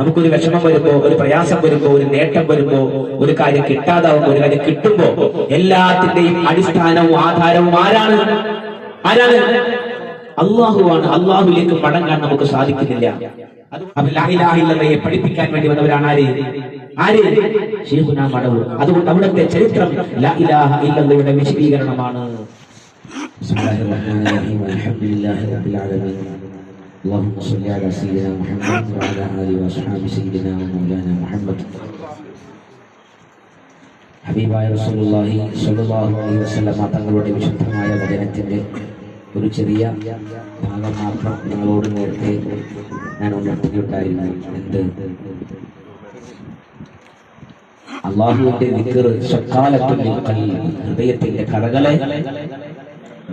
നമുക്കൊരു വിഷമം വരുമ്പോ ഒരു പ്രയാസം വരുമ്പോ ഒരു നേട്ടം വരുമ്പോ ഒരു കാര്യം കിട്ടാതാവുമ്പോ ഒരു കാര്യം കിട്ടുമ്പോ എല്ലാത്തിന്റെയും അടിസ്ഥാനവും ആധാരവും ആരാണ്? ആരാണ്? അള്ളാഹുവാണ്. അള്ളാഹുലേക്ക് മടങ്ങാൻ നമുക്ക് സാധിക്കുന്നില്ല. അതുകൊണ്ട് പഠിപ്പിക്കാൻ വേണ്ടി വന്നവരാണ് ആര്? ആര്? ശൈഖുനാ മടവൂർ. അതുകൊണ്ട് അവിടുത്തെ ചരിത്രം ഇല്ലല്ലയുടെ വിശദീകരണമാണ്. اللهم صل على سيدنا محمد وعلى اله واصحاب سيدنا ومولانا محمد ഹബീബായ റസൂലുള്ളാഹി സ്വല്ലല്ലാഹു അലൈഹി വസല്ലമ തങ്ങളുടെ വിശുദ്ധമായ വചനത്തിന്റെ ഒരു ചെറിയ ഭാഗം മാത്രം നിങ്ങളോട് നേരത്തെ ഞാൻ ഉണർത്തിയിട്ടുണ്ടായിരുന്നു എന്ത് അള്ളാഹുവിന്റെ വിക്കർ സ്വക്കാലത്തിന്റെ കല്ലിൽ ഹൃദയത്തിന്റെ കടകളെ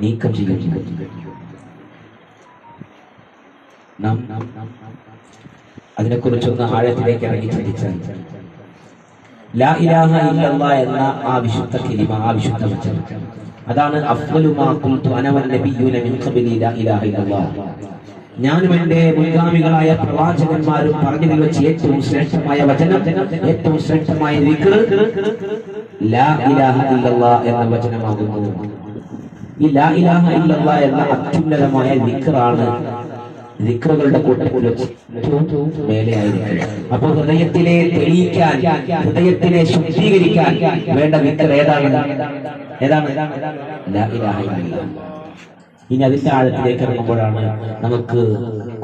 നീക്കം ചെയ്യുന്നു നാം അതിനെക്കുറിച്ചൊന്ന് ആഴത്തിലേക്ക് ഇറങ്ങി ചിന്തിച്ചാൽ ലാ ഇലാഹ ഇല്ലല്ലാ എന്ന ആ വിശുദ്ധ കിലിമ ആ വിശുദ്ധ വചനം. അതാണ് ഞാനും എന്റെ മുൻഗാമികളായ പ്രവാചകന്മാരും പറഞ്ഞതിൽ വെച്ച് ഏറ്റവും ശ്രേഷ്ഠമായ വചനം ഏറ്റവും ശ്രേഷ്ഠമായ എന്ന വചനമാകുന്നു. ഈ ലാ ഇലാഹ ഇല്ലല്ലാ എന്ന അത്യുന്നതമായ ദിക്റാണ് ദിക്റുകളുടെ കൂട്ടത്തിൽ ഏറ്റവും മേലെയായിരിക്കും. അപ്പോൾ ഹൃദയത്തിലെ തെളിയിക്കാൻ ഹൃദയത്തിനെ ശുദ്ധീകരിക്കാൻ വേണ്ട ദിക്ർ ഏതാണ്? ഏതാണ്? ഇനി അതിന്റെ ആഴത്തിലേക്ക് ഇറങ്ങുമ്പോഴാണ് നമുക്ക്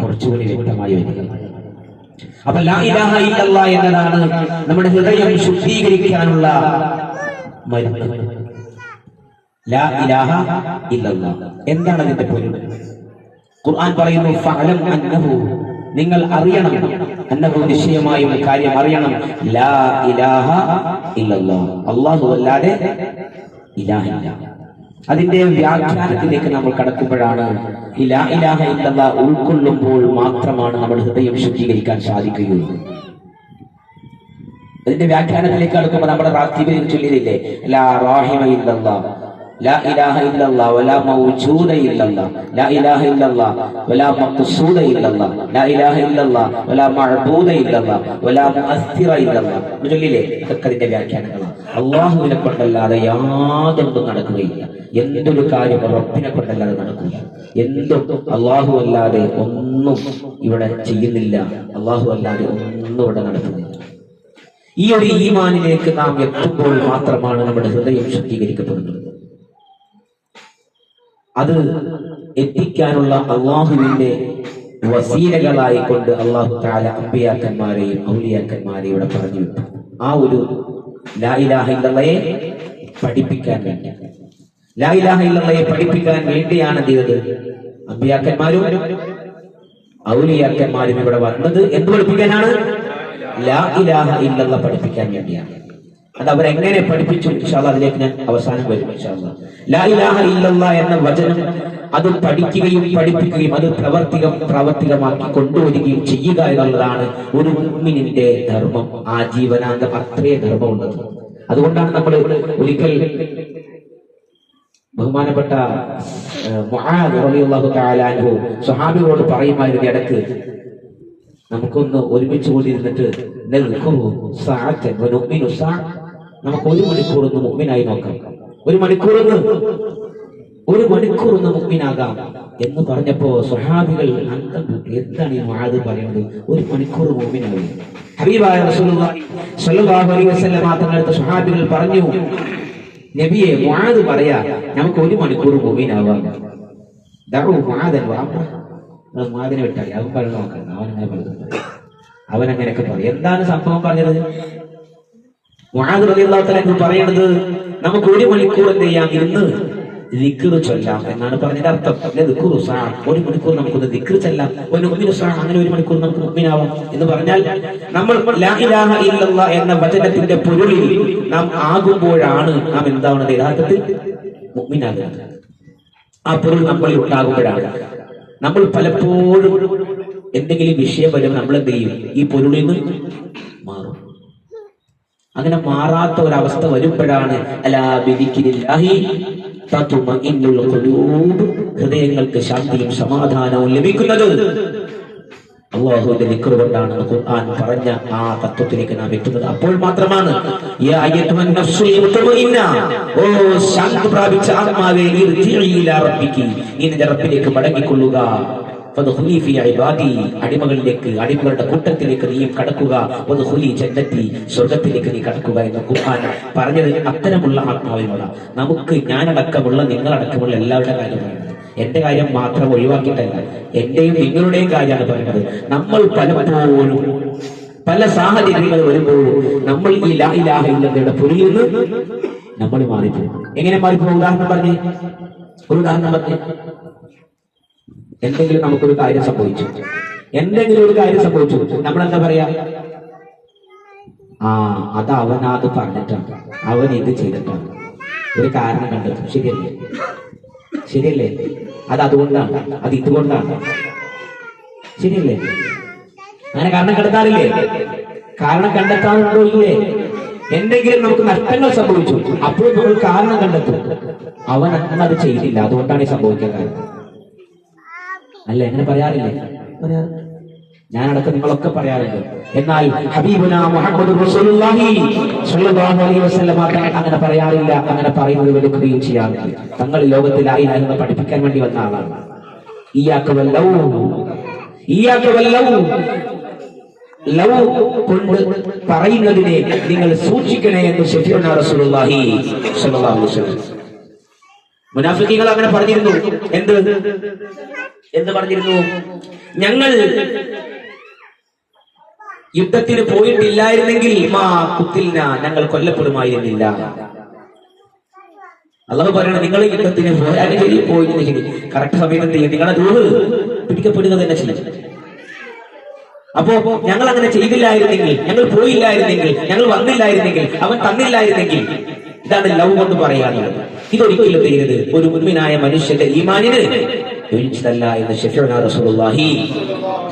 കുറച്ചുകൂടി വ്യക്തമായി വരുന്നത്. അപ്പൊ ലാ ഇലാഹ ഇല്ലല്ലാ എന്നതാണ് നമ്മുടെ ഹൃദയം ശുദ്ധീകരിക്കാനുള്ള മരുന്ന്. ലാ ഇലാഹ ഇല്ലല്ലാ. എന്താണ് അതിന്റെ പൊരുൾ? ഖുർആൻ പറയുന്നു ഫഅലം അന്നഹു. നിങ്ങൾ അറിയണം. അന്നഹു നിശ്ചയമായും കാര്യം അറിയണം. ലാ ഇലാഹ ഇല്ലല്ലാഹ് അല്ലാഹു അല്ലാതെ ഇലാഹില്ല. അതിന്റെ വ്യാഖ്യാനത്തിലേക്ക് നമ്മൾ കടക്കുമ്പോഴാണ് ഈ ലാ ഇലാഹ ഇല്ലല്ലാ ഉൾക്കൊള്ളുമ്പോൾ മാത്രമാണ് നമ്മുടെ ഹൃദയം ശുദ്ധീകരിക്കാൻ സാധിക്കുകയുള്ളൂ. അതിന്റെ വ്യാഖ്യാനത്തിലേക്ക് കടക്കുമ്പോൾ നമ്മുടെ റാത്തീബിൽ ചൊല്ലിയില്ലേ ലാ റാഹിമ ഇല്ലല്ലാ. لا إله إلا الله ولا موجود إلا الله لا إله إلا الله ولا مقصود إلا الله لا إله إلا الله ولا معبود إلا الله ولا مؤثر إلا الله ചൊല്ലില്ലേ ഇതൊക്കെ അതിന്റെ വ്യാഖ്യാനങ്ങളാണ് അള്ളാഹുവിനെ കൊണ്ടല്ലാതെ യാതൊന്നും നടക്കുകയില്ല എന്തൊരു കാര്യം റബ്ബിനെ കൊണ്ടല്ലാതെ നടക്കില്ല എന്തും അള്ളാഹു അല്ലാതെ ഒന്നും ഇവിടെ ചെയ്യുന്നില്ല അള്ളാഹു അല്ലാതെ ഒന്നും ഇവിടെ നടക്കുന്നില്ല ഈ ഒരു ഈമാനിലേക്ക് നാം എത്തുമ്പോൾ മാത്രമാണ് നമ്മുടെ ഹൃദയം ശുദ്ധീകരിക്കപ്പെടുന്നത് അത് എത്തിക്കാനുള്ള അള്ളാഹുവിന്റെ വസീലകളായി കൊണ്ട് അള്ളാഹു താല അമ്പിയാക്കന്മാരെയും ഔലിയാക്കന്മാരെയും ഇവിടെ പറഞ്ഞു വിട്ടു. ആ ഒരു ലായിലാഹില്ലയെ പഠിപ്പിക്കാൻ വേണ്ടി. ലായിലാഹില്ലയെ പഠിപ്പിക്കാൻ വേണ്ടിയാണ് എന്ത് അമ്പിയാക്കന്മാരും ഔലിയാക്കന്മാരും ഇവിടെ വന്നത് എന്ത് പഠിപ്പിക്കാനാണ്? ലാ ഇലാഹ പഠിപ്പിക്കാൻ വേണ്ടിയാണ്. അത് അവരെങ്ങനെ പഠിപ്പിച്ചു? ഇൻഷാല്ല അതിലേക്ക് ഞാൻ അവസാനം വരും ഇൻഷാല്ല എന്ന വചനം അത് പഠിക്കുകയും പഠിപ്പിക്കുകയും അത് പ്രവർത്തികം പ്രാവർത്തികമാക്കി കൊണ്ടുവരികയും ചെയ്യുക എന്നുള്ളതാണ് ഒരു ഉമ്മിനിന്റെ ധർമ്മം ആ ജീവനാന്തം അത്രേ ധർമ്മമുള്ളത് അതുകൊണ്ടാണ് നമ്മൾ ഒരിക്കൽ ബഹുമാനപ്പെട്ട സുഹാബിയോട് പറയുമായിരുന്നു ഇടയ്ക്ക് നമുക്കൊന്ന് ഒരുമിച്ച് കൂടി ഇരുന്നിട്ട് നെൽക്കുറു സാഅത്തൻ വനുഅ്മിനു സാഅ. നമുക്ക് ഒരു മണിക്കൂർ ഒന്ന് മുമ്പിനായി നോക്കാം ഒരു മണിക്കൂർ ഒരു മണിക്കൂർ ഒന്ന് മുഅ്മിനാകാം എന്ന് പറഞ്ഞപ്പോ സ്വഹാബികൾ അന്തം. എന്താണ് ഈ മുആദ് പറയുന്നത്? ഒരു മണിക്കൂർ മുഅ്മിനായി ഹബീബായ റസൂലുള്ളാഹി സ്വല്ലല്ലാഹു അലൈഹി വസല്ലം തങ്ങളുടെ സ്വഹാബികൾ പറഞ്ഞു നബിയെ മുആദ് പറയാ നമുക്ക് ഒരു മണിക്കൂർ നിങ്ങൾ മുആദിനെ വിട്ടാൽ അവൻ പറഞ്ഞു നോക്കണം അവൻ അങ്ങനെ പറഞ്ഞു അവൻ അങ്ങനെയൊക്കെ പറയും. എന്താണ് സംഭവം പറഞ്ഞത്? റളിയല്ലാഹു തആല പറയുന്നത് നമുക്ക് ഒരു മണിക്കൂർ എന്ത് ചെയ്യാം? ഇന്ന് ദിക്ർ ചൊല്ലാം എന്നാണ് പറഞ്ഞതിന്റെ അർത്ഥം. അല്ലെ? ദിക്റു സാ. ഒരു മണിക്കൂർ നമുക്കൊന്ന് ദിക്ർ ചൊല്ലാം. ഒരു ഉമ്മിനു അങ്ങനെ ഒരു മണിക്കൂർ നമുക്ക് ഉമ്മിനാവാം എന്ന് പറഞ്ഞാൽ നമ്മൾ ലാ ഇലാഹ ഇല്ലല്ലാ എന്ന വചനത്തിന്റെ പൊരുളിൽ നാം ആകുമ്പോഴാണ് നാം എന്താവുന്നത് യഥാർത്ഥത്തിൽ മുഅ്മിനാകുന്നത്. ആ പൊരുൾ നമ്മളിൽ ഉണ്ടാകുമ്പോഴാണ്. നമ്മൾ പലപ്പോഴും എന്തെങ്കിലും വിഷയം വരുമ്പോൾ നമ്മൾ എന്ത് ചെയ്യും? ഈ പൊരുളിൽ നിന്ന് മാറും. അങ്ങനെ മാറാത്ത ഒരവസ്ഥ വരുമ്പോഴാണ് ഹൃദയങ്ങൾക്ക് ശാന്തിയും സമാധാനവും ലഭിക്കുന്നത്. അള്ളാഹുവിന്റെ ദിക്ർ കൊണ്ടാണ് ഖുർആൻ പറഞ്ഞ ആ തത്വത്തിലേക്ക് നാം എത്തുന്നത് അപ്പോൾ മാത്രമാണ്. ഓ ശാന്തി റബ്ബിലേക്ക് മടങ്ങിക്കൊള്ളുക. അടിമകളിലേക്ക് അടിമകളുടെ കൂട്ടത്തിലേക്ക് നീയും കടക്കുക. സ്വർഗത്തിലേക്ക് ജന്നത്തി സ്വർഗത്തിലേക്ക് നീ കടക്കുക എന്ന് ഖുർആൻ പറഞ്ഞത് അത്തരമുള്ള ആത്മാവിനുള്ള നമുക്ക് ഞാനടക്കമുള്ള നിങ്ങളടക്കമുള്ള എല്ലാവരുടെ കാര്യമാണ്. എന്റെ കാര്യം മാത്രം ഒഴിവാക്കിയിട്ടല്ല എന്റെയും നിങ്ങളുടെയും കാര്യമാണ് പറയുന്നത്. നമ്മൾ പലപ്പോഴും പല സാഹചര്യങ്ങൾ വരുമ്പോഴും നമ്മൾ ഈ ലാ ഇലാഹ ഇല്ലല്ലയുടെ പൊരിയിൽ നിന്ന് നമ്മൾ മാറിപ്പോകും. എങ്ങനെ മാറിപ്പോകും? ഉദാഹരണം പറഞ്ഞേ ഒരു ഉദാഹരണം പറഞ്ഞേ. എന്തെങ്കിലും നമുക്കൊരു കാര്യം സംഭവിച്ചു. എന്തെങ്കിലും ഒരു കാര്യം സംഭവിച്ചു. നമ്മൾ എന്താ പറയാ? ആ അത് അവനത് പറഞ്ഞിട്ടാണ്. അവൻ ഇത് ചെയ്തിട്ടാണ്. ഒരു കാരണം കണ്ടെത്തും ശരിയല്ലേ? ശരിയല്ലേ? അത് അതുകൊണ്ടാണ്. അത് ഇതുകൊണ്ടാണ്. ശരിയല്ലേ? അങ്ങനെ കാരണം കണ്ടെത്താറില്ലേ? കാരണം കണ്ടെത്താറുണ്ടോ ഇല്ലേ? എന്തെങ്കിലും നമുക്ക് നഷ്ടങ്ങൾ സംഭവിച്ചു. അപ്പോൾ നമ്മൾ കാരണം കണ്ടെത്തും. അവൻ അന്ന് അത് ചെയ്തില്ല. അതുകൊണ്ടാണ് ഈ സംഭവിക്കാൻ കാരണം. അല്ലേ അങ്ങനെ പറയാറില്ലേ? ഞാനടക്കം നിങ്ങളൊക്കെ പറയാറുണ്ട്. എന്നാൽ റസൂലുള്ളാഹി അലൈഹി വസല്ലം അങ്ങനെ പറയാറില്ല അങ്ങനെ പറയുന്നത് വെളുക്കുകയും ചെയ്യാറില്ല തങ്ങൾ ലോകത്തിൽ ആയില്ല എന്ന് പഠിപ്പിക്കാൻ വേണ്ടി വന്ന ആളാണ്. ഇയാക്ക് വല്ലൗ ഇയാക്ക് വല്ലൗ ലവ് കൊണ്ട് പറയുന്നതിനെ നിങ്ങൾ സൂക്ഷിക്കണേ എന്ന് ഷഫീഉന റസൂലുള്ളാഹി സ്വല്ലല്ലാഹു അലൈഹി വസല്ലം. അങ്ങനെ പറഞ്ഞിരുന്നു. എന്ത്? എന്ത് പറഞ്ഞിരുന്നു. ഞങ്ങൾ യുദ്ധത്തിന് പോയിട്ടില്ലായിരുന്നെങ്കിൽ മാ കുത്തിൽന ഞങ്ങൾ കൊല്ലപ്പെടുമായിരുന്നില്ല. അള്ളാഹു പറയണം നിങ്ങൾ യുദ്ധത്തിന് പോയാലും ശരി പോയിരുന്നെങ്കിൽ കറക്റ്റ് സമയത്ത് ചെയ്യും നിങ്ങളെ ദൂറ് പിടിക്കപ്പെടുക തന്നെ ചെയ്യും. അപ്പോ ഞങ്ങൾ അങ്ങനെ ചെയ്തില്ലായിരുന്നെങ്കിൽ ഞങ്ങൾ പോയില്ലായിരുന്നെങ്കിൽ ഞങ്ങൾ വന്നില്ലായിരുന്നെങ്കിൽ അവൻ തന്നില്ലായിരുന്നെങ്കിൽ ഇതാണ് ലവ് കൊണ്ട് പറയാനുള്ളത് ഇതൊരിക്കലും ചെയ്യരുത് ഒരു മുൻപിനായ മനുഷ്യന്റെ ഈമാനിന് യോജിച്ചതല്ല എന്ന് ഷെഫിഉന റസൂലുള്ളാഹി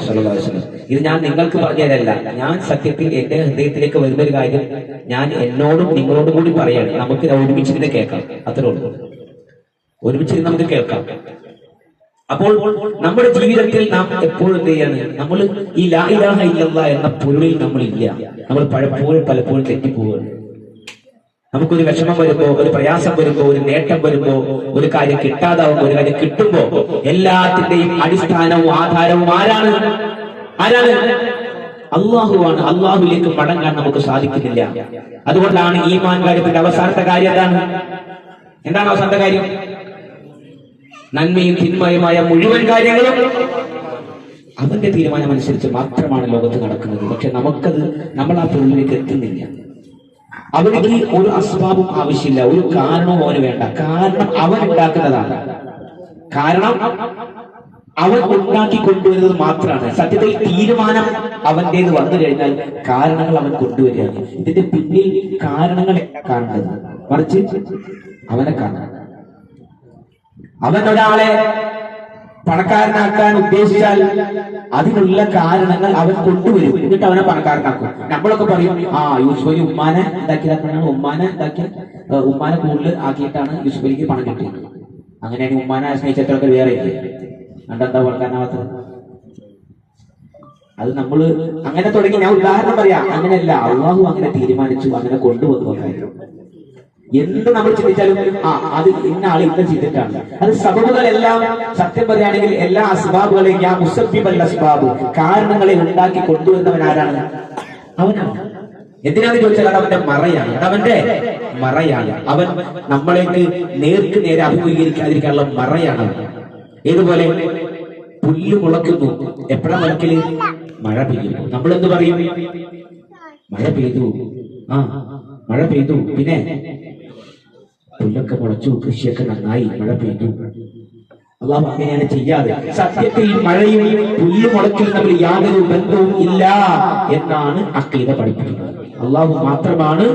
അലൈഹി വസല്ലം. ഇത് ഞാൻ നിങ്ങൾക്ക് പറഞ്ഞതല്ല. ഞാൻ സത്യത്തിൽ എന്റെ ഹൃദയത്തിലേക്ക് വരുന്ന ഒരു കാര്യം ഞാൻ എന്നോടും നിങ്ങളോടും കൂടി പറയാണ്. നമുക്ക് ഒരുമിച്ചിരുന്ന് കേൾക്കാം. അത്രേ ഉള്ളൂ. ഒരുമിച്ചിരുന്ന് നമുക്ക് കേൾക്കാം. അപ്പോൾ നമ്മുടെ ജീവിതത്തിൽ നാം എപ്പോഴും എന്ത് ചെയ്യാണ്? നമ്മൾ ഈ ലാ ഇലാഹ ഇല്ലല്ലാ എന്ന പൊരുളിൽ നമ്മൾ ഇല്ല നമ്മൾ പലപ്പോഴും പലപ്പോഴും തെറ്റിപ്പോവുകയാണ് നമുക്കൊരു വിഷമം വരുമ്പോ ഒരു പ്രയാസം വരുമ്പോ ഒരു നേട്ടം വരുമ്പോ ഒരു കാര്യം കിട്ടാതാവുമ്പോ ഒരു കാര്യം കിട്ടുമ്പോ എല്ലാത്തിന്റെയും അടിസ്ഥാനവും ആധാരവും ആരാണ്? ആരാണ്? അള്ളാഹുവാണ്. അള്ളാഹുലേക്ക് മടങ്ങാൻ നമുക്ക് സാധിക്കുന്നില്ല. അതുകൊണ്ടാണ് ഈ മാൻ കാര്യത്തിന്റെ അവസാനത്തെ കാര്യം എന്താണ്? എന്താണ് അവസാനത്തെ കാര്യം? നന്മയും തിന്മയുമായ മുഴുവൻ കാര്യങ്ങളും അവന്റെ തീരുമാനമനുസരിച്ച് മാത്രമാണ് ലോകത്ത് നടക്കുന്നത്. പക്ഷെ നമുക്കത് നമ്മൾ ആ തൊഴിലിലേക്ക് എത്തുന്നില്ല. അവർക്ക് ഒരു അസ്ബാബും ആവശ്യമില്ല. ഒരു കാരണവും അവന് വേണ്ട. കാരണം അവൻ ഉണ്ടാക്കുന്നതാണ്. കാരണം അവൻ ഉണ്ടാക്കി കൊണ്ടുവരുന്നത് മാത്രമാണ്. സത്യത്തിൽ തീരുമാനം അവന്റേത് വന്നു കഴിഞ്ഞാൽ കാരണങ്ങൾ അവൻ കൊണ്ടുവരികയാണ്. ഇതിന്റെ പിന്നിൽ കാരണങ്ങൾ കാണുന്നത്. മറിച്ച് അവനെ കാണണം അവൻ ഒരാളെ പണക്കാരനാക്കാൻ ഉദ്ദേശിച്ചാൽ അതിനുള്ള കാരണങ്ങൾ അവൻ കൊണ്ടുവരും. എന്നിട്ട് അവനെ പണക്കാരനാക്കും. നമ്മളൊക്കെ പറയും ആ യൂസുഫ് അലി ഉമ്മാനെ ഉണ്ടാക്കിയതാണ് ഉമ്മാനെ ഉണ്ടാക്കിയ ഉമ്മാനെ കൂടുതൽ ആക്കിയിട്ടാണ് യൂസുഫ് അലിക്ക് പണം കിട്ടിയത്. അങ്ങനെയാണ് ഉമ്മാനെ സ്നേഹിച്ചത്രയൊക്കെ വേറെ കണ്ടെന്താ പണക്കാരനാവാത്തത്? അത് നമ്മൾ അങ്ങനെ തുടങ്ങി. ഞാൻ ഉദാഹരണം പറയാം. അങ്ങനെയല്ല അള്ളാഹു അങ്ങനെ തീരുമാനിച്ചു അങ്ങനെ കൊണ്ടുവന്നു എന്ത് നമ്മൾ ചിന്തിച്ചാലും ആ അത് ഇന്ന ആൾ ഇന്ന് ചെയ്തിട്ടാണ് അത് സബബുകളെല്ലാം സത്യം പറയുകയാണെങ്കിൽ എല്ലാ അസ്ബാബുകളെയും ഞാൻ മുസബിബല്ല അസ്ബാബ് കാരണങ്ങളെ ഉണ്ടാക്കി കൊണ്ടുവന്നവൻ ആരാണ്? അവനാണ്. എന്തിനാണ് ചോദിച്ചാൽ അത് അവന്റെ മറയാണ്. അത് അവന്റെ മറയാണ്. അവൻ നമ്മളേക്ക് നേർക്ക് നേരെ അഭിമുഖീകരിക്കാതിരിക്കാനുള്ള മറയാണ്. ഏതുപോലെ? പുല്ല് മുളയ്ക്കുന്നു. എപ്പോഴാ മുളക്കിൽ മഴ പെയ്യുന്നു. നമ്മൾ എന്ത് പറയും? മഴ പെയ്തു. ആ മഴ പെയ്തു. പിന്നെ? പുല്ലൊക്കെ മുളച്ചു കൃഷിയൊക്കെ നന്നായി മഴ പെയ്തു. അള്ളാഹു അങ്ങനെയാണ് ചെയ്യാതെ സത്യത്തിൽ മഴയും പുല്ല് മുളയ്ക്കും തമ്മിൽ യാതൊരു ബന്ധവും ഇല്ല എന്നാണ് അക്കീത പഠിപ്പിക്കുന്നത്. അള്ളാഹു മാത്രമാണ്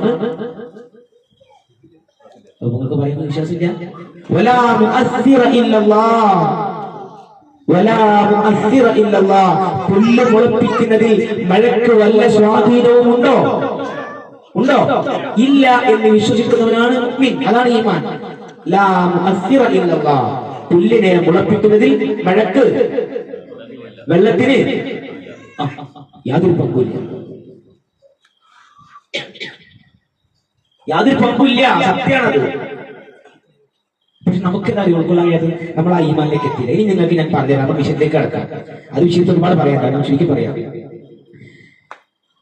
നിങ്ങൾക്ക് പറയുന്ന വിശ്വാസമില്ല? പുല്ല് മുളപ്പിക്കുന്നതിൽ മഴയ്ക്ക് വല്ല സ്വാധീനവും ഉണ്ടോ ഉണ്ടോ? ഇല്ല എന്ന് വിശ്വസിക്കുന്നവനാണ് അതാണ് ഈമാൻ. ലാ പുല്ലിനെ മുളപ്പിക്കുന്നതിൽ മഴക്ക്. വെള്ളത്തിന് യാതൊരു പങ്കുമില്ല യാതൊരു പങ്കുമില്ല സത്യമാണത്. പക്ഷെ നമുക്കെന്താ ഉൾക്കൊള്ളായത് നമ്മൾ ആ ഈമാനിലേക്ക് എത്തിയില്ല. ഇനി നിങ്ങൾക്ക് ഞാൻ പറഞ്ഞുതരാം. നമ്മൾ വിഷയത്തിലേക്ക് കിടക്കാം. അത് വിഷയത്തിൽ ഒരുപാട് പറയാം കാരണം ശരിക്കും പറയാം.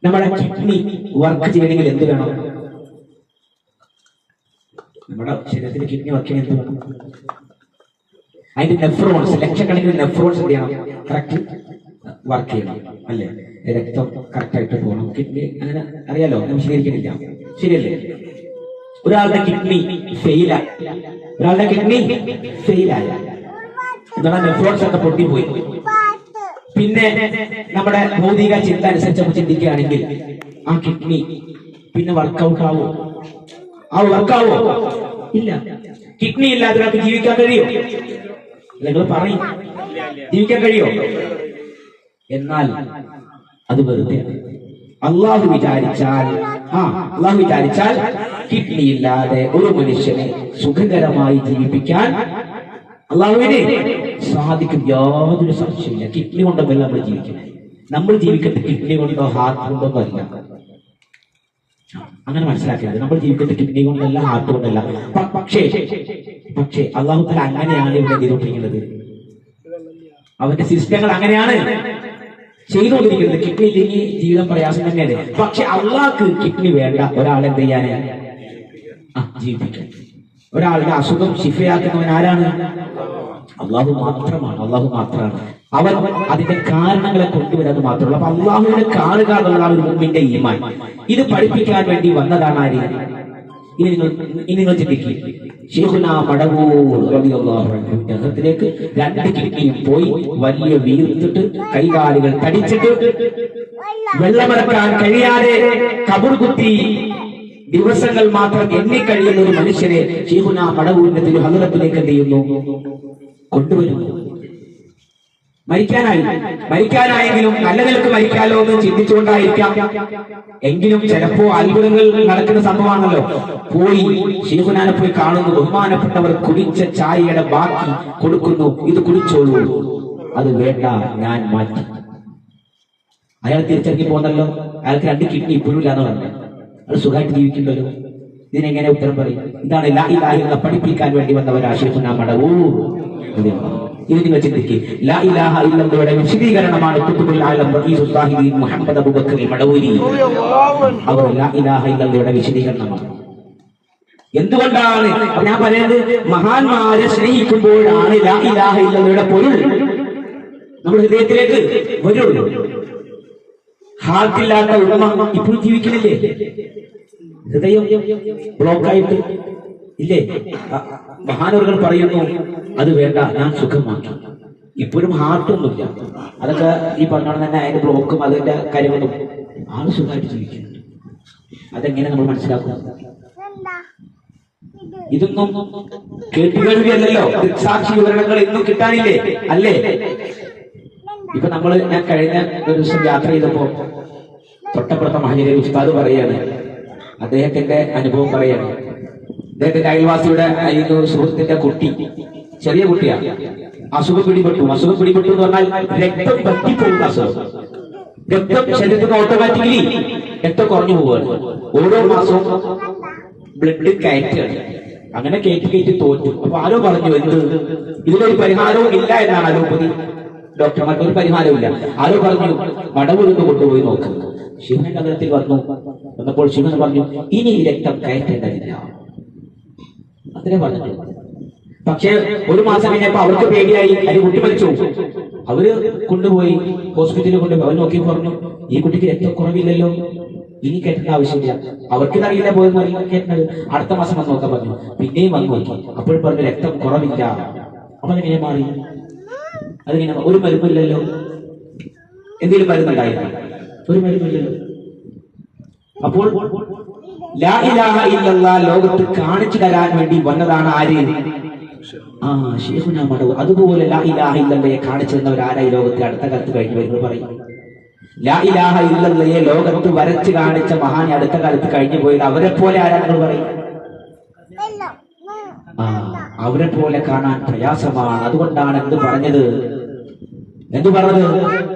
നമ്മുടെ കിഡ്നി വർക്ക് ചെയ്യണമെങ്കിൽ എന്ത് വേണം? നമ്മുടെ ശരീരത്തിൽ കിഡ്നി വർക്ക് ചെയ്യാൻ എന്ത് വേണം? അതിന്റെ നെഫ്രോൺസ് ലക്ഷക്കണക്കിന് നെഫ്രോൺസ് എന്ത് ചെയ്യണം? കറക്റ്റ് വർക്ക് ചെയ്യണം അല്ലേ? രക്തം കറക്റ്റ് ആയിട്ട് പോകണം. കിഡ്നി അങ്ങനെ അറിയാലോ? നമ്മൾ വിശദീകരിക്കുന്നില്ല ശരിയല്ലേ? ഒരാളുടെ കിഡ്നി ഫെയിലായി ഒരാളുടെ കിഡ്നി ഫെയിലായ എന്താണ്? നെഫ്രോൺസ് ഒക്കെ പൊട്ടിപ്പോയി. പിന്നെ നമ്മുടെ ഭൗതിക ചിന്ത അനുസരിച്ച് നമ്മൾ ചിന്തിക്കുകയാണെങ്കിൽ ആ കിഡ്നി പിന്നെ വർക്കൗട്ട് ആവോ? ആ വർക്കാവോ ഇല്ല. കിഡ്നി ഇല്ലാതെ ഒരാൾക്ക് ജീവിക്കാൻ കഴിയോ? നിങ്ങൾ പറയും. ജീവിക്കാൻ കഴിയോ? എന്നാൽ അത് വെറുതെ അള്ളാഹു വിചാരിച്ചാൽ ആ അള്ളാഹു വിചാരിച്ചാൽ കിഡ്നി ഇല്ലാതെ ഒരു മനുഷ്യനെ സുഖകരമായി ജീവിപ്പിക്കാൻ അള്ളാഹുവിനെ സാധിക്കും. യാതൊരു സംശയമില്ല കിഡ്നി കൊണ്ടൊന്നല്ല നമ്മൾ ജീവിക്കുന്നത്. നമ്മൾ ജീവിക്കുന്നത് കിഡ്നി കൊണ്ടോ ഹാർട്ട് കൊണ്ടോ അല്ല. അങ്ങനെ മനസ്സിലാക്കരുത്. നമ്മൾ ജീവിക്കുന്നത് കിഡ്നി കൊണ്ടല്ല ഹാർട്ട് കൊണ്ടല്ല. പക്ഷേ പക്ഷേ അള്ളാഹു തല അങ്ങനെയാണ് ഇവിടെ ചെയ്തുകൊണ്ടിരിക്കുന്നത് അവന്റെ സിസ്റ്റങ്ങൾ അങ്ങനെയാണ്. ചെയ്തുകൊണ്ടിരിക്കുന്നത്. കിഡ്നി ഇല്ലെങ്കിൽ ജീവിതം പ്രയാസം തന്നെയാണ്. പക്ഷെ അള്ളാഹ്ക്ക് കിഡ്നി വേണ്ട. ഒരാളെന്ത് ചെയ്യാനാണ് ആ ഒരാളുടെ അസുഖം ശിഫയാക്കുന്നവൻ ആരാണ്? അള്ളാഹു മാത്രമാണ് അള്ളാഹു മാത്രമാണ് അവൻ അതിന്റെ കാരണങ്ങളെ കൊണ്ടുവരാൻ മാത്രമല്ല. അപ്പൊ അള്ളാഹുവിനെ കാണുക എന്നുള്ളതാണ് ഒരു മുമ്പിന്റെ ഈമാൻ. ഇത് പഠിപ്പിക്കാൻ വേണ്ടി വന്നതാണ് ആര്? ഇനി നിങ്ങൾ ഇനി നിങ്ങൾ ചിന്തിക്കുക ഷെയ്ഖുന രണ്ട് കിഡ്നിയും പോയി വലിയ വീർത്തിട്ട് കൈകാലുകൾ തടിച്ചിട്ട് വെള്ളമിറക്കാൻ കഴിയാതെ കബുർ കുത്തി ദിവസങ്ങൾ മാത്രം എണ്ണിക്കഴിയുന്ന ഒരു മനുഷ്യനെ ഷെയ്ഖുന മടവൂരിന്റെ തിരു ഹലറത്തിലേക്ക് എന്ത് ചെയ്യുന്നു? കൊണ്ടുവരുന്നു. മരിക്കാനായി. മരിക്കാനായെങ്കിലും നല്ല നിലയ്ക്ക് മരിക്കാലോ എന്ന് ചിന്തിച്ചുകൊണ്ടായിരിക്കാം. എങ്കിലും ചിലപ്പോ അത്ഭുതങ്ങൾ നടക്കുന്ന സംഭവമാണല്ലോ. പോയി ഷെയ്ഖുനാനെ പോയി കാണുന്നു. ബഹുമാനപ്പെട്ടവർ കുടിച്ച ചായയുടെ ബാക്കി കൊടുക്കുന്നു. ഇത് കുടിച്ചോളൂ. അത് വേണ്ട ഞാൻ മാറ്റി. അയാൾ തിരിച്ചറിഞ്ഞു പോന്നല്ലോ. അയാൾക്ക് രണ്ട് കിഡ്നി ഇപ്പോഴും ഇല്ലാന്ന് പറഞ്ഞു. അത് സുഖമായിട്ട് ജീവിക്കുമല്ലോ ഇതിനെങ്ങനെ ഉത്തരം പറയും? ഇതാണ് ലാ ഇലാഹ ഇല്ലല്ലാഹ് പഠിപ്പിക്കാൻ വേണ്ടി വന്നവർ ഷെയ്ഖുനാ മടവൂ. ഇത് നിങ്ങൾ ചിന്തിക്കുക ലാ ഇലാഹ ഇല്ലല്ലയുടെ വിശദീകരണമാണ് മുഹമ്മദ് അബൂബക്കർ മടവൂരി. അവർ ലാ ഇലാഹ ഇല്ലല്ലയുടെ വിശദീകരണമാണ്. എന്തുകൊണ്ടാണ്? ഞാൻ പറയുന്നത് മഹാന്മാരെ സ്നേഹിക്കുമ്പോഴാണ് ലാ ഇലാഹ ഇല്ലല്ലയുടെ പൊരുൾ. നമ്മുടെ ഹൃദയത്തിലേക്ക് വരുള്ളൂ. ഹാർട്ടില്ലാത്ത ഉടമ ഇപ്പോൾ ജീവിക്കണില്ലേ ഹൃദയം ബ്ലോക്കായിട്ട് ഇല്ലേ? മഹാനവറുകൾ പറയുന്നു അത് വേണ്ട ഞാൻ സുഖമാക്കി. ഇപ്പോഴും ഹാർട്ടൊന്നുമില്ല അതൊക്കെ ഈ പറഞ്ഞോളം തന്നെ അതിന്റെ ബ്ലോക്കും അതിന്റെ കാര്യങ്ങളും ആൾ സുഖമായിട്ട് ജീവിക്കുന്നുണ്ട്. അതെങ്ങനെ നമ്മൾ മനസ്സിലാക്കും? ഇതൊന്നും കേട്ടുകേൾവിയല്ലല്ലോ. സാക്ഷി വിവരണങ്ങൾ ഇന്നും കിട്ടാനില്ലേ? അല്ലേ? ഇപ്പൊ നമ്മൾ ഞാൻ കഴിഞ്ഞ ഒരു ദിവസം യാത്ര ചെയ്തപ്പോ തൊട്ടപ്പുറത്തെ മഹലിലെ ഉസ്താദ് പറയാണ് അദ്ദേഹത്തിന്റെ അനുഭവം പറയാണ് അദ്ദേഹത്തിന്റെ അയൽവാസിയുടെ സുഹൃത്തിന്റെ കുട്ടി. ചെറിയ കുട്ടിയാണ് അസുഖം പിടിപെട്ടു. അസുഖം പിടിപെട്ടു എന്ന് പറഞ്ഞാൽ രക്തം പറ്റിപ്പോകുന്ന അസുഖം. രക്തം ശരീരത്തിന് ഓട്ടോമാറ്റിക്കലി രക്തം കുറഞ്ഞു പോവുകയാണ്. ഓരോ മാസവും ബ്ലഡ് കയറ്റുകയാണ്. അങ്ങനെ കയറ്റി കയറ്റി തോറ്റു. അപ്പൊ ആരോ പറഞ്ഞു എന്ത്? ഇതിലൊരു പരിഹാരവും ഇല്ല എന്നാണ് അലോപ്പതി. ഡോക്ടർമാർക്ക് ഒരു പരിഹാരവും ഇല്ല. ആരോ പറഞ്ഞു മടവുരുന്ന് കൊണ്ടുപോയി നോക്ക്. ശിവനഗരത്തിൽ വന്നു. വന്നപ്പോൾ ശിവൻ പറഞ്ഞു ഇനി രക്തം കയറ്റേണ്ടതില്ല. അത്രേ പറഞ്ഞു പക്ഷേ ഒരു മാസം കഴിഞ്ഞപ്പോ അവർക്ക് പേടിയായി അതിന് കുട്ടി മരിച്ചു. അവർ കൊണ്ടുപോയി ഹോസ്പിറ്റലിൽ കൊണ്ടുപോയി അവർ നോക്കി പറഞ്ഞു ഈ കുട്ടിക്ക് രക്തം കുറവില്ലല്ലോ. ഇനി കയറ്റേണ്ട ആവശ്യമില്ല. അവർക്ക് അറിയില്ല അറിയില്ല കേട്ടത് അടുത്ത മാസം വന്ന് നോക്കാൻ പറഞ്ഞു. പിന്നെയും വന്ന് നോക്കി. അപ്പോൾ പറഞ്ഞു രക്തം കുറവില്ല. അപ്പൊ അതെങ്ങനെ മാറി? അതിങ്ങനെ ഒരു മരുന്നില്ലല്ലോ. എന്തെങ്കിലും മരുന്നുണ്ടായിരുന്നു. ഒരു മരുന്നില്ലല്ലോ. അപ്പോൾ ലോകത്ത് കാണിച്ചു തരാൻ വേണ്ടി വന്നതാണ് ആര്? ആ ഷെയ്ഖുന മടവ്. അതുപോലെ ലാ ഇലാഹ കാണിച്ചു തന്നവർ ആരാ ഈ ലോകത്തെ അടുത്ത കാലത്ത് കഴിഞ്ഞു വരുന്നത് പറയും. ലാ ഇലാഹ ഇല്ലല്ലയെ ലോകത്ത് വരച്ച് കാണിച്ച മഹാൻ അടുത്ത കാലത്ത് കഴിഞ്ഞു പോയത് അവരെ പോലെ ആരാണെന്ന് പറയും. ആ അവരെ പോലെ കാണാൻ പ്രയാസമാണ്. അതുകൊണ്ടാണ് എന്ത് പറഞ്ഞത്? എന്ത് പറഞ്ഞത്?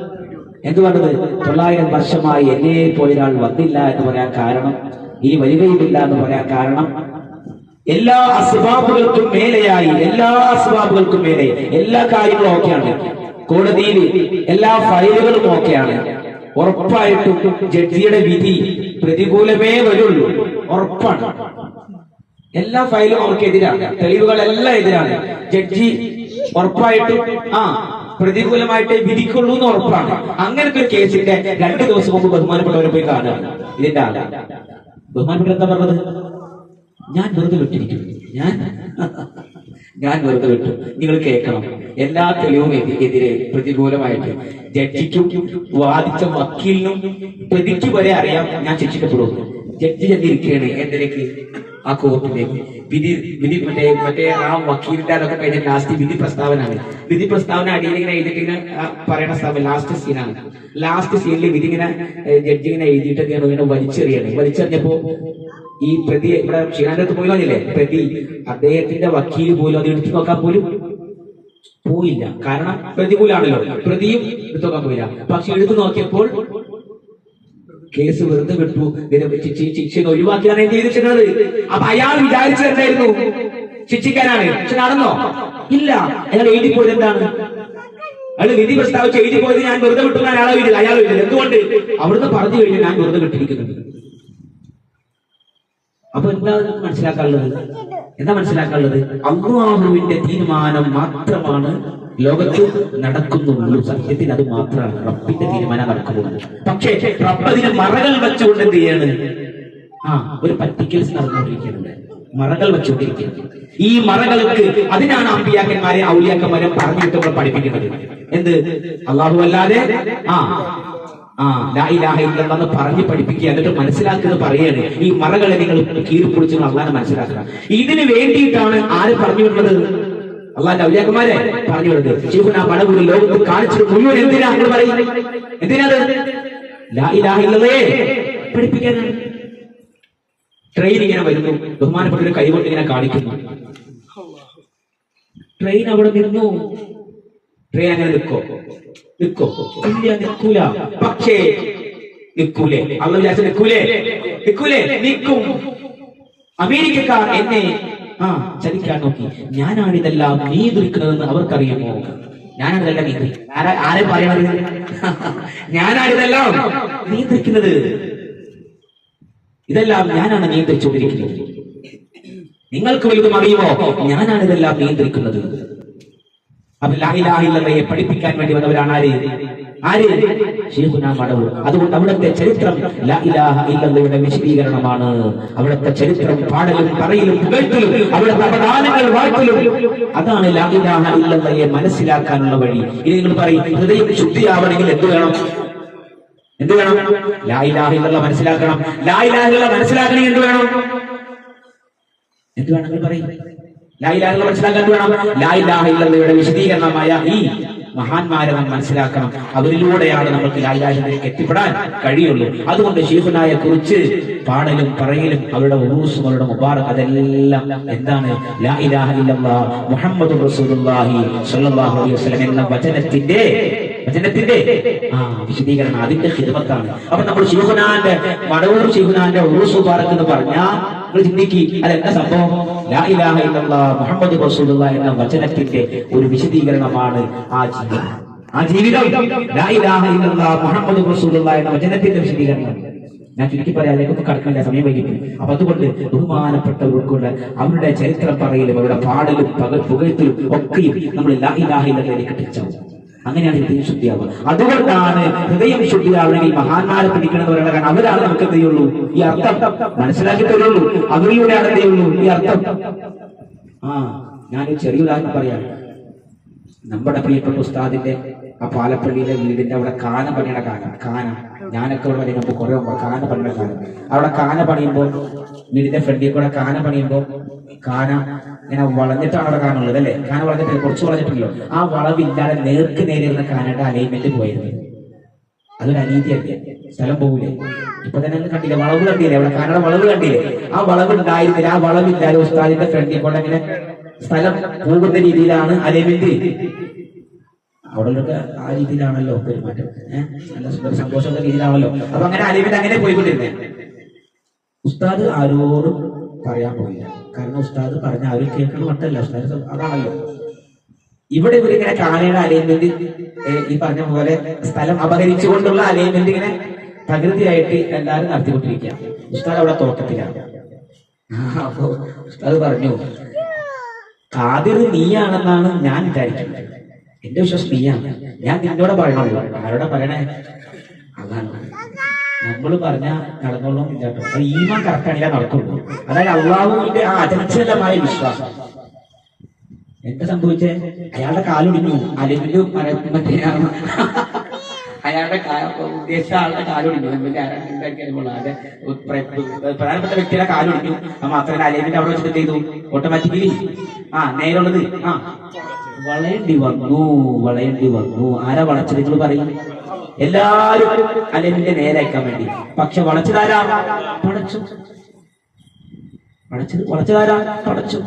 എന്ത് പറഞ്ഞത് തൊള്ളായിരം വർഷമായി എന്നെ പോയൊരാൾ വന്നില്ല എന്ന് പറയാൻ കാരണം? ഈ വരികയുമില്ല എന്ന് പറയാൻ കാരണം? എല്ലാ അസ്ബാബുകൾക്കും മേലെയായി എല്ലാ അസ്ബാബുകൾക്കും മേലെ എല്ലാ കാര്യങ്ങളും ഓക്കെയാണ്. കോടതിയിൽ എല്ലാ ഫയലുകളും ഓക്കെയാണ്. ഉറപ്പായിട്ടും ജഡ്ജിയുടെ വിധി പ്രതികൂലമേ വരുള്ളൂ. ഉറപ്പാണ്. എല്ലാ ഫയലും അവർക്കെതിരാണ് തെളിവുകളെല്ലാം എതിരാണ്. ജഡ്ജി ഉറപ്പായിട്ടും ആ പ്രതികൂലമായിട്ട് വിധിക്കുള്ളൂ എന്ന് ഉറപ്പാണ്. അങ്ങനത്തെ ഒരു കേസിന്റെ രണ്ട് ദിവസം മുമ്പ് ബഹുമാനപ്പെട്ടവരെ പോയി കാണുകയാണ് ഇതിന്റെ ആൾ. ബഹുമാനപ്പെട്ട എന്താ പറഞ്ഞത്? ഞാൻ വെറുതെ വിട്ടിരിക്കും. ഞാൻ? ഞാൻ വെറുതെ വിട്ടു. നിങ്ങൾ കേൾക്കണം. എല്ലാ തെളിവും എതി- എതിരെ പ്രതികൂലമായിട്ട് ജഡ്ജിക്കും വാദിച്ച വക്കീലിനും പ്രതിക്ക് വരെ അറിയാം ഞാൻ ശിക്ഷിക്കപ്പെടും. ജഡ്ജി ചെന്നിരിക്കുകയാണ്. എന്തിലേക്ക് ആ കോർട്ടിലേക്ക്. വിധി വിധി മറ്റേ മറ്റേ ആ വക്കീലിന്റെ അതൊക്കെ കഴിഞ്ഞ ലാസ്റ്റ് വിധി പ്രസ്താവന വിധി പ്രസ്താവന അടിയിൽ ഇങ്ങനെ എഴുതിയിട്ട് ഇങ്ങനെ പറയുന്ന സ്ഥലം ലാസ്റ്റ് സീനാണ്. ലാസ്റ്റ് സീനിൽ വിധി ഇങ്ങനെ ജഡ്ജി ഇങ്ങനെ എഴുതിയിട്ടൊക്കെയാണ് ഇങ്ങനെ വലിച്ചെറിയാണ് വലിച്ചെറിഞ്ഞപ്പോ ഈ പ്രതി ഇവിടെ അടുത്ത് പോയി വന്നില്ലേ പ്രതി അദ്ദേഹത്തിന്റെ വക്കീൽ പോലും അത് എടുത്തു നോക്കാൻ പോലും പോയില്ല. കാരണം പ്രതികൂലാണല്ലോ. പ്രതിയും എടുത്തു നോക്കാൻ പോയില്ല. പക്ഷെ എടുത്തു നോക്കിയപ്പോൾ കേസ് വെറുതെ വിട്ടു. ശിക്ഷ ഒഴിവാക്കിയാണ് ചെയ്തിട്ടുള്ളത്? അപ്പൊ അയാൾ വിചാരിച്ചിട്ടുണ്ടായിരുന്നു ശിക്ഷിക്കാനാണ്. പക്ഷെ നടന്നോ? ഇല്ല. അയാൾ എഴുതി പോയത് എന്താണ്? അയാൾ വിധി പ്രസ്താവിച്ച് എഴുതി പോയത് ഞാൻ വെറുതെ വിട്ടു അയാളെ വീട്ടിൽ അയാൾ വീട്ടിൽ എന്തുകൊണ്ട്? അവിടുന്ന് പറഞ്ഞു കഴിഞ്ഞു ഞാൻ വെറുതെ വിട്ടിരിക്കുന്നുണ്ട്. അപ്പൊ എന്താ മനസ്സിലാക്കാനുള്ളത്? എന്താ മനസ്സിലാക്കാനുള്ളത്? അള്ളാഹുവിന്റെ തീരുമാനം മാത്രമാണ് ലോകത്ത് നടക്കുന്നുള്ളൂ സത്യത്തിൽ അത് മാത്രമാണ്. റബ്ബിന്റെ തീരുമാനം നടക്കുന്നത് പക്ഷേ റബ്ബ് അതിന് മറകൾ വെച്ചുകൊണ്ട് എന്ത് ചെയ്യാണ്? ആ ഒരു പറ്റിക്കൽസ് നടന്നുകൊണ്ടിരിക്കുന്നുണ്ട്. മറകൾ വെച്ചുകൊണ്ടിരിക്കുന്നത് ഈ മറകൾക്ക് അതിനാണ് അമ്പിയാക്കന്മാരെ ഔലിയാക്കന്മാരെ പറഞ്ഞിട്ട് നമ്മൾ പഠിപ്പിക്കുന്നത്. എന്ത്? അള്ളാഹു അല്ലാതെ? ആ ആ ലാ ഇലാഹ ഇല്ലല്ലാഹ് എന്ന് പറഞ്ഞ് പഠിപ്പിക്കുക. എന്നിട്ട് മനസ്സിലാക്കുന്നത് പറയാണ് ഈ മറകളെ നിങ്ങൾ കീറിപ്പൊളിച്ച് അള്ളാഹെ മനസ്സിലാക്കുക. ഇതിന് വേണ്ടിയിട്ടാണ് ആര് പറഞ്ഞു വിടുന്നത് അള്ളാന്റെ ഔലിയാക്കന്മാരെ പറഞ്ഞു വരുന്നത്. ശിവന മടവൂര് ലോകത്ത് കാണിച്ചത് മുഴുവൻ എന്തിനാ എന്ന് പറയും. എന്തിനാത് പഠിപ്പിക്കാനാണ്. ട്രെയിൻ ഇങ്ങനെ വരുന്നു. ബഹുമാനപ്പെട്ട ഒരു കൈകൊണ്ട് ഇങ്ങനെ കാണിക്കുന്നു. ട്രെയിൻ അവിടെ നിന്നു. ട്രെയിൻ അങ്ങനെ നിൽക്കോ നിൽക്കോ ഇല്ല നിൽക്കൂല പക്ഷേ നിൽക്കൂലേ അള്ള വിചാരിച്ച നിൽക്കൂലേ നിൽക്കൂലേ നിൽക്കും അമേരിക്കക്കാർ എന്നെ ആ ചരിക്കാൻ നോക്കി. ഞാനാണ് ഇതെല്ലാം നിയന്ത്രിക്കുന്നതെന്ന് അവർക്കറിയുമോ? ഞാനാണ് ഇതെല്ലാം ആരാ പറയണത്? ഞാനാണ് ഇതെല്ലാം നിയന്ത്രിക്കുന്നത് ഇതെല്ലാം ഞാനാണ് നിയന്ത്രിച്ചുകൊണ്ടിരിക്കുന്നത് നിങ്ങൾക്ക് വലുതും അറിയുമോ? ഞാനാണ് ഇതെല്ലാം നിയന്ത്രിക്കുന്നത് അപ്പൊ ലാഹിലാഹില്ലയെ പഠിപ്പിക്കാൻ വേണ്ടി വന്നവരാണ് ആര്? മടവ് അതുകൊണ്ട് അവിടുത്തെ ചരിത്രം ഇല്ലല്ലയുടെ വിശദീകരണമാണ്. അവിടുത്തെ ചരിത്രം പാടലും പറയിലും പുകഴ്ത്തലും അവിടുത്തെ അപദാനങ്ങൾ വാഴ്ത്തലും. അതാണ് ലാ ഇലാഹ ഇല്ലല്ലയെ മനസ്സിലാക്കാനുള്ള വഴി. ഇനി നിങ്ങൾ പറയും ഹൃദയം ശുദ്ധിയാവണമെങ്കിൽ എന്ത് വേണം? എന്ത് വേണം? ലാ ഇലാഹ ഇല്ലല്ല മനസ്സിലാക്കണം. ലാ ഇലാഹ ഇല്ലല്ല മനസ്സിലാക്കണമെങ്കിൽ എന്ത് വേണം? എന്ത് വേണം നിങ്ങൾ പറയും? ലാ ഇലാഹ ഇല്ലല്ല മനസ്സിലാക്കാൻ വേണം? ലാ ഇലാഹ ഇല്ലല്ലയുടെ വിശദീകരണമായ ഈ മഹാന്മാരെ നാം മനസ്സിലാക്കണം. അവരിലൂടെയാണ് നമുക്ക് ലാ ഇലാഹ ഇല്ലല്ലയിലേക്ക് എത്തിപ്പെടാൻ കഴിയുള്ളൂ. അതുകൊണ്ട് ഷീഫുനായെ കുറിച്ച് പാടലും പറയലും അവരുടെ ഉറൂസും അവരുടെ മുബാറക് അതെല്ലാം എന്താണ്? ലാ ഇലാഹ മുഹമ്മദ് റസൂലുള്ളാഹി സ്വല്ലല്ലാഹു അലൈഹി വസല്ലം എന്ന വചനത്തിന്റെ വചനത്തിന്റെ ആ വിശദീകരണം അതിന്റെ ഹിദമത്താണ് അപ്പൊ നമ്മൾ ശിഹുനാന്റെ മടവൂർ ശിഹുനാന്റെ ഉറൂസ് മുബാറക് എന്ന് പറഞ്ഞാൽ അതെന്താ സംഭവം? മുഹമ്മദ് എന്ന വചനത്തിന്റെ ഒരു വിശദീകരണമാണ് ആ ജീവിതം. ആ ജീവിതം. മുഹമ്മദ് എന്ന വചനത്തിന്റെ വിശദീകരണം. ഞാൻ ചുരുക്കി പറയാം അതിലേക്കൊന്നും കടക്കേണ്ട സമയം വൈകിട്ട് അപ്പൊ അതുകൊണ്ട് ബഹുമാനപ്പെട്ടവർക്കുള്ള അവരുടെ ചരിത്രം പറയലും അവരുടെ പാടലും പകൽ പുകഴ്ത്തലും ഒക്കെയും നമ്മൾ ലാ ഇലാഹ ഇല്ലല്ലയിലേക്ക് എത്തിച്ചാവും അങ്ങനെയാണ് ഹൃദയം ശുദ്ധിയാവുക. അതുകൊണ്ടാണ് ഹൃദയം ശുദ്ധിയാവണമെങ്കിൽ മഹാന്മാരെ പിടിക്കണമെന്ന് പറയുന്നത് കാരണം അവരാണ് നമുക്ക് എന്തെയുള്ളൂ ഈ അർത്ഥം. മനസ്സിലാക്കി തരുള്ളൂ അവരിലൂടെയാണ് എന്തെയുള്ളൂ? ഈ അർത്ഥം. ആ ഞാനൊരു ചെറിയ ഉദാഹരണം പറയാം. നമ്മുടെ പ്രിയപ്പെട്ട ഉസ്താദിന്റെ ആ പാലപ്പള്ളിയിലെ വീടിന്റെ അവിടെ കാന പണിയുടെ കാലം കാന. ഞാനൊക്കെ അവിടെ വരുമ്പോ കുറെ കാന പണിയുടെ കാലം അവിടെ കാന പണിയുമ്പോൾ വീടിന്റെ ഫ്രണ്ടിൽ കൂടെ കാന പണിയുമ്പോൾ കാന ഇങ്ങനെ വളഞ്ഞിട്ടാണ് അവിടെ കാണുള്ളത് അല്ലേ? കാന വളഞ്ഞിട്ടില്ല കുറച്ച് വളഞ്ഞിട്ടില്ലോ. ആ വളവില്ലാതെ നേർക്ക് നേരെ ഇരുന്ന കാനയുടെ അലൈൻമെന്റ് പോയിരുന്നു. അതൊരു അനീതിയല്ലേ? സ്ഥലം പോകൂലേ ഇപ്പൊ തന്നെ കണ്ടില്ലേ? വളവ് കണ്ടില്ലേ? അവിടെ കാനയുടെ വളവ് കണ്ടില്ലേ? ആ വളവ് ഉണ്ടായിരുന്നില്ല ആ വളവില്ലാതെ ഉസ്താദിന്റെ ഫ്രണ്ടിൽ കൊണ്ട് ഇങ്ങനെ സ്ഥലം പോകുന്ന രീതിയിലാണ് അലൈൻമെന്റ് അവിടെയൊക്കെ ആ രീതിയിലാണല്ലോ പെരുമാറ്റം. നല്ല സന്തോഷമുള്ള രീതിയിലാണല്ലോ. അപ്പൊ അങ്ങനെ അലൈൻമെന്റ് അങ്ങനെ പോയിക്കൊണ്ടിരുന്നേ. ഉസ്താദ് ആരോടും പറയാൻ പോയില്ല. കാരണം ഉസ്താദ് പറഞ്ഞ ആരും കേൾക്കണ മട്ടല്ല. ഉസ്താദ് അതാണല്ലോ. ഇവിടെ ഇവരിങ്ങനെ കാനയുടെ അലൈൻമെന്റ് ഈ പറഞ്ഞ പോലെ സ്ഥലം അപഹരിച്ചുകൊണ്ടുള്ള അലൈൻമെന്റ് ഇങ്ങനെ പ്രകൃതിയായിട്ട് എല്ലാവരും നടത്തിക്കൊണ്ടിരിക്കുക. ഉസ്താദ് അവിടെ തോട്ടത്തിലാണ്. അപ്പൊ ഉസ്താദ് പറഞ്ഞു കാതിർ നീയാണെന്നാണ് ഞാൻ വിചാരിക്കുന്നത്. എന്റെ വിശ്വാസം നീയാണ്. ഞാൻ നിന്നോട് പറയണല്ലോ ആരോടെ പറയണേ? അതാണ്. നമ്മൾ പറഞ്ഞ നടന്നോളും ഇല്ലാട്ടോ അത് ഈമാൻ കറക്റ്റാണില്ല നടക്കുള്ളൂ അതായത് അള്ളാഹുവിന്റെ ആ അചഞ്ചലമായ വിശ്വാസം. എന്താ സംഭവിച്ചേ? അയാളുടെ കാലൊടിഞ്ഞു. അലിഞ്ഞു മറ്റേ ആ, അയാളുടെ ഉദ്ദേശിച്ച ആളുടെ കാലൊടിഞ്ഞു. അത് പ്ര- പ്ര- പ്രധാനപ്പെട്ട വ്യക്തിയുടെ കാലൊടിഞ്ഞു. അത് മാത്രമല്ല അലിമിന്റെ അവിടെ വെച്ചിട്ട് ചെയ്തു? ഓട്ടോമാറ്റിക്കലി ആ നേരുള്ളത് ആ വളയേണ്ടി വന്നു വളയേണ്ടി വന്നു. ആരാ വളച്ചത്? നിങ്ങൾ പറയും. എല്ലാരും അലലിന്റെ നേരേക്കാൻ വേണ്ടി. പക്ഷെ വളച്ചതാരാ? പടച്ചു പടച്ചത് വളച്ചതാരാ? പടച്ചു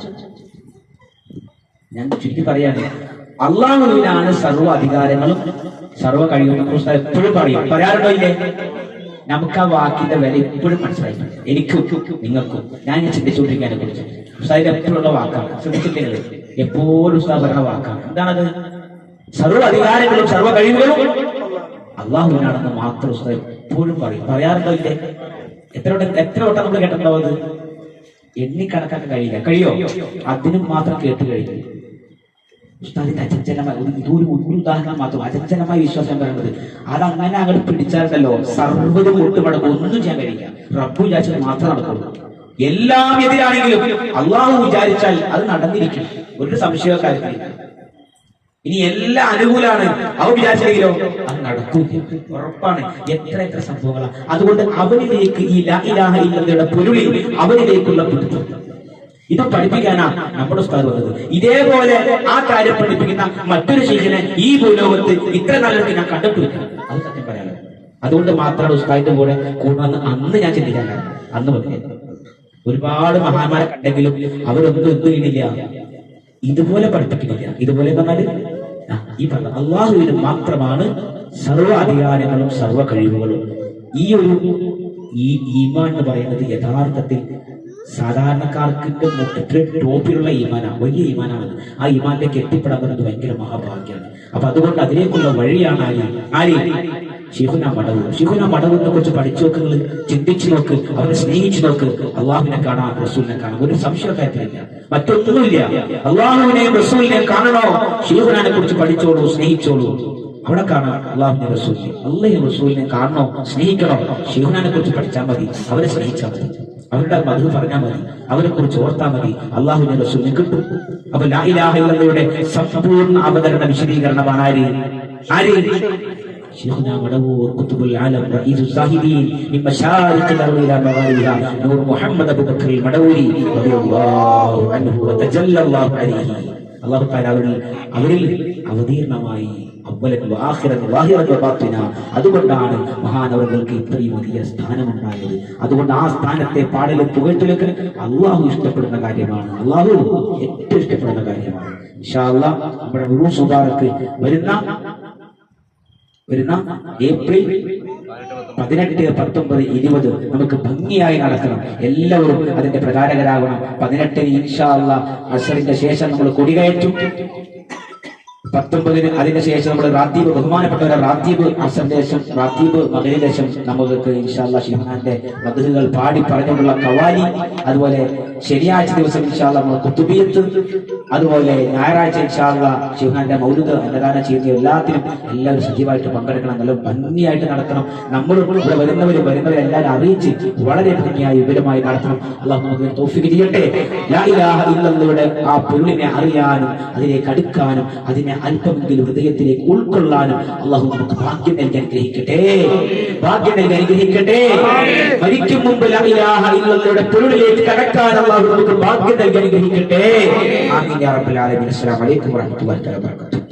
ഞാൻ ചുരുക്കി പറയാണ് അള്ളാഹുവിനാണ് സർവ അധികാരങ്ങളും സർവ കഴിവുകളും എപ്പോഴും പറയും. പറയാറുണ്ടോ ഇല്ലേ? നമുക്ക് ആ വാക്കിന്റെ വില ഇപ്പോഴും മനസ്സിലായിട്ടുണ്ട്. എനിക്കും നിങ്ങൾക്കും. ഞാൻ ഇങ്ങനെ ചിന്തിച്ചുകൊണ്ടിരിക്കാനെ കുറിച്ച്. ഉസ്താദിന്റെ എപ്പോഴുള്ള വാക്കാണ്. ശ്രദ്ധിച്ചിട്ടില്ല? എപ്പോഴും ഉസ്താദ് പറയുന്ന വാക്കാണ്. എന്താണത്? സർവ അധികാരങ്ങളും സർവ കഴിവുകളും അള്ളാഹുവിനാണെന്ന് മാത്രം എപ്പോഴും പറയും. പറയാറുണ്ടോ ഇല്ലേ? എത്ര എത്ര വട്ടം നമ്മൾ കേട്ടിട്ടുണ്ടോ അത്? എണ്ണി കണക്കാക്കാൻ കഴിയില്ല. കഴിയോ? അതിനും മാത്രം കേട്ട് കഴിയും ഉസ്താദിന്റെ അചഞ്ചലമായ ഇതൊരു ഉദാഹരണം മാത്രം അചഞ്ചലമായ വിശ്വാസം പറയുന്നത് അത് അങ്ങനെ അങ്ങോട്ട് പിടിച്ചാലുണ്ടല്ലോ. സർവതും ഒട്ടുമടക്കും ഒന്നും ചെയ്യാൻ കഴിയില്ല. റബ്ബു വിചാരിച്ചത് മാത്രം നടക്കുള്ളൂ. എല്ലാം എതിരാണെങ്കിലും അള്ളാഹു വിചാരിച്ചാൽ അത് നടന്നിരിക്കും. ഒരു സംശയ കാര്യത്തിലില്ല. ഇനി എല്ലാം അനുകൂലമാണ് അവ വിചാരിച്ചില്ലെങ്കിലോ? അത് നടക്കൂല. ഉറപ്പാണ്. എത്ര എത്ര സംഭവങ്ങളാണ് അതുകൊണ്ട് അവനിലേക്ക് ഈ ലാ ഇലാഹ ഇല്ലയുടെ പൊരുളിൽ അവനിലേക്കുള്ള പിടുത്തം ഇത് പഠിപ്പിക്കാനാ നമ്മുടെ ഉസ്താദ് വന്നത്. ഇതേപോലെ ആ കാര്യം പഠിപ്പിക്കുന്ന മറ്റൊരു ശിഷ്യനെ ഈ ഭൂലോകത്ത് ഇത്ര നല്ലത് ഞാൻ കണ്ടിട്ടില്ല. അത് സത്യം പറയാലോ. അതുകൊണ്ട് മാത്രമാണ് ഉസ്താദിന്റെ കൂടെ കൂടുതൽ അന്ന് ഞാൻ ചിന്തിക്കാൻ കാരണം അന്ന് പറഞ്ഞു ഒരുപാട് മഹാന്മാരെ കണ്ടെങ്കിലും അവരൊന്നും എന്ത് ചെയ്യുന്നില്ല ഇതുപോലെ പഠിപ്പിക്കുന്നില്ല. ഇതുപോലെ പറഞ്ഞാൽ ഈ പറഞ്ഞ അള്ളാഹുവിന് മാത്രമാണ് സർവ അധികാരങ്ങളും സർവ കഴിവുകളും ഈ ഒരു ഈ ഈമാൻ എന്ന് പറയുന്നത് യഥാർത്ഥത്തിൽ സാധാരണക്കാർക്ക് ടോപ്പിലുള്ള ഈമാനാണ് വലിയ ഈമാനാണ്. ആ ഈമാനിലേക്ക് എത്തിപ്പെടാൻ പറയുന്നത് ഭയങ്കര മഹാഭാഗ്യമാണ്. അപ്പൊ അതുകൊണ്ട് അതിലേക്കുള്ള വഴിയാണ് ആര്? ആര്? ഷിഹുന മടവ് ഷിഹുന മടവിനെ കുറിച്ച് പഠിച്ചു നോക്ക് നിങ്ങൾ ചിന്തിച്ചു നോക്ക് അവരെ സ്നേഹിച്ചു നോക്ക്. അള്ളാഹുവിനെ കാണാം റസൂലിനെ കാണാം. ഒരു സംശയം കാര്യത്തിലില്ല. മറ്റൊന്നുമില്ല. അള്ളാഹുവിനെയും റസൂലിനെയും കാണണോ? ശിഹുനെ കുറിച്ച് പഠിച്ചോളൂ സ്നേഹിച്ചോളൂ. അവിടെ കാണാം അള്ളാഹുവിനെ റസൂലിനെ. അള്ളഹി റസൂലിനെ കാണണോ? സ്നേഹിക്കണോ? ശിഹുനെ കുറിച്ച് പഠിച്ചാൽ മതി. അവരെ സ്നേഹിച്ചാൽ മതി. അവരുടെ മധു പറഞ്ഞാൽ മതി. അവരെ കുറിച്ച് ഓർത്താൽ മതി. അള്ളാഹുവിനെ റസൂലിനെ കിട്ടും. അപ്പൊ ലാ ഇലാഹ ഇല്ലല്ലയുടെ സമ്പൂർണ അവതരണ വിശദീകരണമാണ് ആര്? ആര്? شيخنا مدور كتب العالم رئيس الزاهدين من مشارق الارض الى مغاربها نور محمد ابو بكر المدوري رضي الله عنه وتجلى الله عليه അള്ളാഹു താല അവരിൽ അവരിൽ അവതീർണമായി അവലൻ വാഹിറൻ വാഹിറൻ വബാത്തിന അതുകൊണ്ടാണ് മഹാനവർക്ക് ഇത്രയും വലിയ സ്ഥാനമുണ്ടായത് അതുകൊണ്ട് ആ സ്ഥാനത്തെ പാടലും പുകഴ്ത്തലൊക്കെ അള്ളാഹു ഇഷ്ടപ്പെടുന്ന കാര്യമാണ് അള്ളാഹു ഏറ്റവും ഇഷ്ടപ്പെടുന്ന കാര്യമാണ് ഇൻഷാ അള്ളാഹ് നമ്മുടെ ഉറൂസ് മുബാറക്ക് വരുന്ന വരുന്ന ഏപ്രിൽ പതിനെട്ട് പത്തൊമ്പത് ഇരുപത് നമുക്ക് ഭംഗിയായി നടക്കണം. എല്ലാവരും അതിന്റെ പ്രചാരകരാകണം പതിനെട്ടിന് ഇൻഷാള്ള അസറിന്റെ ശേഷം നമ്മൾ കൊടികയറ്റും. പത്തൊമ്പതിന് അതിന് ശേഷം നമ്മൾ റാത്തീബ് ബഹുമാനപ്പെട്ടവരെ റാത്തീബ് അസന്ദേശം റാത്തീബ് മകരദേശം നമുക്ക് ഇൻഷാല്ല ഷിഹാന്റെ മധുകൾ പാടി പറഞ്ഞുകൊണ്ടുള്ള കവാലി. അതുപോലെ ശനിയാഴ്ച ദിവസം ഇൻഷാല്ല നമ്മൾ കുത്തുബിയത്ത്. അതുപോലെ ഞായറാഴ്ച ഇൻഷാല്ല ശിവഹാന്റെ മൗലിക അന്നദാനം ചെയ്യുന്ന എല്ലാത്തിനും എല്ലാവരും സജീവമായിട്ട് പങ്കെടുക്കണം. നല്ല ഭംഗിയായിട്ട് നടത്തണം നമ്മൾ ഇവിടെ വരുന്നവരും വരുന്നവരും എല്ലാവരും അറിയിച്ച് വളരെ ഭംഗിയായി വിപുലമായി നടത്തണം. അള്ളാഹു നമുക്ക് തോഫിക്ക് ചെയ്യട്ടെ. ഇല്ലല്ലയുടെ ആ പൊരുളിനെ അറിയാനും അതിലേക്ക് അടുക്കാനും അതിനെ അല്പമെങ്കിലും ഹൃദയത്തിലേക്ക് ഉൾക്കൊള്ളാനും അള്ളാഹു നമുക്ക് ഭാഗ്യം നൽകി അനുഗ്രഹിക്കട്ടെ. ഭാഗ്യം നൽകി അനുഗ്രഹിക്കട്ടെ. മരിക്കും മുമ്പ് ലാ ഇലാഹ പൊരുളിലേക്ക് കടക്കാൻ അള്ളാഹു നമുക്ക് ഭാഗ്യം നൽകി അനുഗ്രഹിക്കട്ടെ. ആമീൻ യാ റബ്ബൽ ആലമീൻ. അസ്സലാമു അലൈക്കും വറഹ്മത്തുള്ളാഹി വബറകാതുഹു.